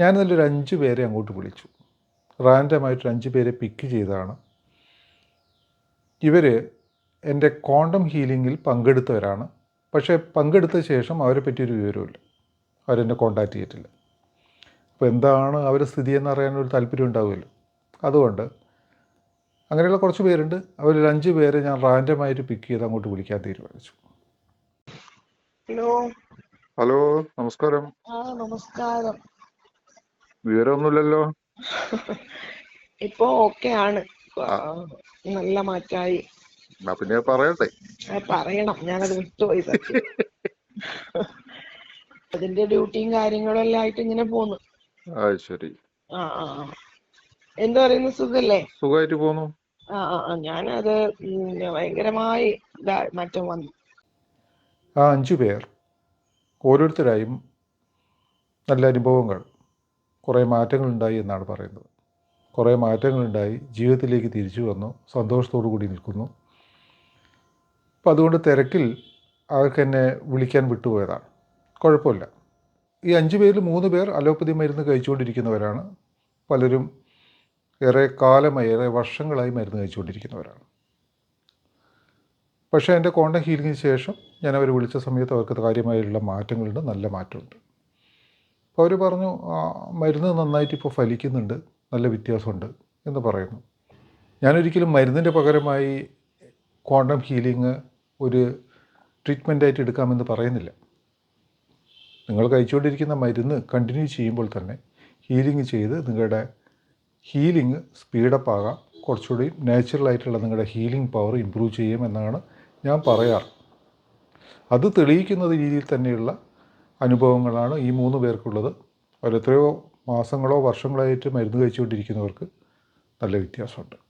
ഞാനിതിലൊരു അഞ്ച് പേരെ അങ്ങോട്ട് വിളിച്ചു. റാൻഡമായിട്ട് അഞ്ച് പേരെ പിക്ക് ചെയ്തതാണ്. ഇവർ എന്റെ ക്വാണ്ടം ഹീലിങ്ങിൽ പങ്കെടുത്തവരാണ്. പക്ഷേ പങ്കെടുത്ത ശേഷം അവരെ പറ്റിയൊരു വിവരമില്ല അവരെന്നെ കോണ്ടാക്ട് ചെയ്തിട്ടില്ല. അപ്പോൾ എന്താണ് അവരുടെ സ്ഥിതി എന്നറിയാനൊരു താല്പര്യം ഉണ്ടാവുമല്ലോ. അതുകൊണ്ട് അങ്ങനെയുള്ള കുറച്ച് പേരുണ്ട്. അവരിൽ അഞ്ച് പേരെ ഞാൻ റാൻഡമായിട്ട് പിക്ക് ചെയ്ത് അങ്ങോട്ട് വിളിക്കാൻ തീരുമാനിച്ചു. ഹലോ. ഹലോ നമസ്കാരം. ആ നമസ്കാരം. വിവരമൊന്നുമില്ലല്ലോ. ഇപ്പൊ ഓക്കെ ആണ് നല്ല മാറ്റായി. എന്നാ പിന്നെ പറയട്ടെ. പറയണം. ഞാനത് വിട്ടുപോയി സത്യം. അതിന്റെ ഡ്യൂട്ടിയും കാര്യങ്ങളും എല്ലാം ആയിട്ട് ഇങ്ങനെ പോന്നു. ശരി. ആ ആ ആ. എന്ത് പറയുന്നു? സുഖല്ലേ? സുഖമായിട്ട് പോന്നു. ആ ആ ആ, ഞാനത് ഭയങ്കരമായി ഇതാ മാറ്റം വന്നു. ആ അഞ്ചു പേർ ഓരോരുത്തരായും നല്ല അനുഭവങ്ങൾ കുറേ മാറ്റങ്ങളുണ്ടായി എന്നാണ് പറയുന്നത്. കുറേ മാറ്റങ്ങളുണ്ടായി. ജീവിതത്തിലേക്ക് തിരിച്ചു വന്നു. സന്തോഷത്തോടു കൂടി നിൽക്കുന്നു. അപ്പം അതുകൊണ്ട് തിരക്കിൽ അവർക്ക് എന്നെ വിളിക്കാൻ വിട്ടുപോയതാണ്. കുഴപ്പമില്ല. ഈ അഞ്ച് പേരിൽ മൂന്ന് പേർ അലോപ്പതി മരുന്ന് കഴിച്ചുകൊണ്ടിരിക്കുന്നവരാണ്. പലരും ഏറെ കാലമായി ഏറെ വർഷങ്ങളായി മരുന്ന് കഴിച്ചുകൊണ്ടിരിക്കുന്നവരാണ്. പക്ഷേ എന്റെ കോണ്ടം ഹീലിങ്ങിന് ശേഷം ഞാൻ അവരെ വിളിച്ച സമയത്ത് അവർക്ക് കാര്യമായുള്ള മാറ്റങ്ങളുണ്ട്. നല്ല മാറ്റമുണ്ട്. അപ്പോൾ അവർ പറഞ്ഞു "ആ, മരുന്ന് നന്നായിട്ട് ഇപ്പോൾ ഫലിക്കുന്നുണ്ട്. നല്ല വ്യത്യാസമുണ്ട് എന്ന് പറയുന്നു. ഞാനൊരിക്കലും മരുന്നിന്റെ പകരമായി ക്വാണ്ടം ഹീലിംഗ് ഒരു ട്രീറ്റ്മെന്റായിട്ട് എടുക്കാമെന്ന് പറയുന്നില്ല. നിങ്ങൾ കഴിച്ചുകൊണ്ടിരിക്കുന്ന മരുന്ന് കണ്ടിന്യൂ ചെയ്യുമ്പോൾ തന്നെ ഹീലിംഗ് ചെയ്ത് നിങ്ങളുടെ ഹീലിംഗ് സ്പീഡപ്പ് ആകാം കുറച്ചുകൂടി നാച്ചുറൽ ആയിട്ടുള്ള നിങ്ങളുടെ ഹീലിംഗ് പവർ ഇമ്പ്രൂവ് ചെയ്യും എന്നാണ് ഞാൻ പറയാറ്. അത് തെളിയിക്കുന്ന രീതിയിൽ തന്നെയുള്ള അനുഭവങ്ങളാണ് ഈ മൂന്ന് പേർക്കുള്ളത്. അവരെത്രയോ മാസങ്ങളോ വർഷങ്ങളായിട്ട് മരുന്ന് കഴിച്ചുകൊണ്ടിരിക്കുന്നവർക്ക് നല്ല വ്യത്യാസമുണ്ട്.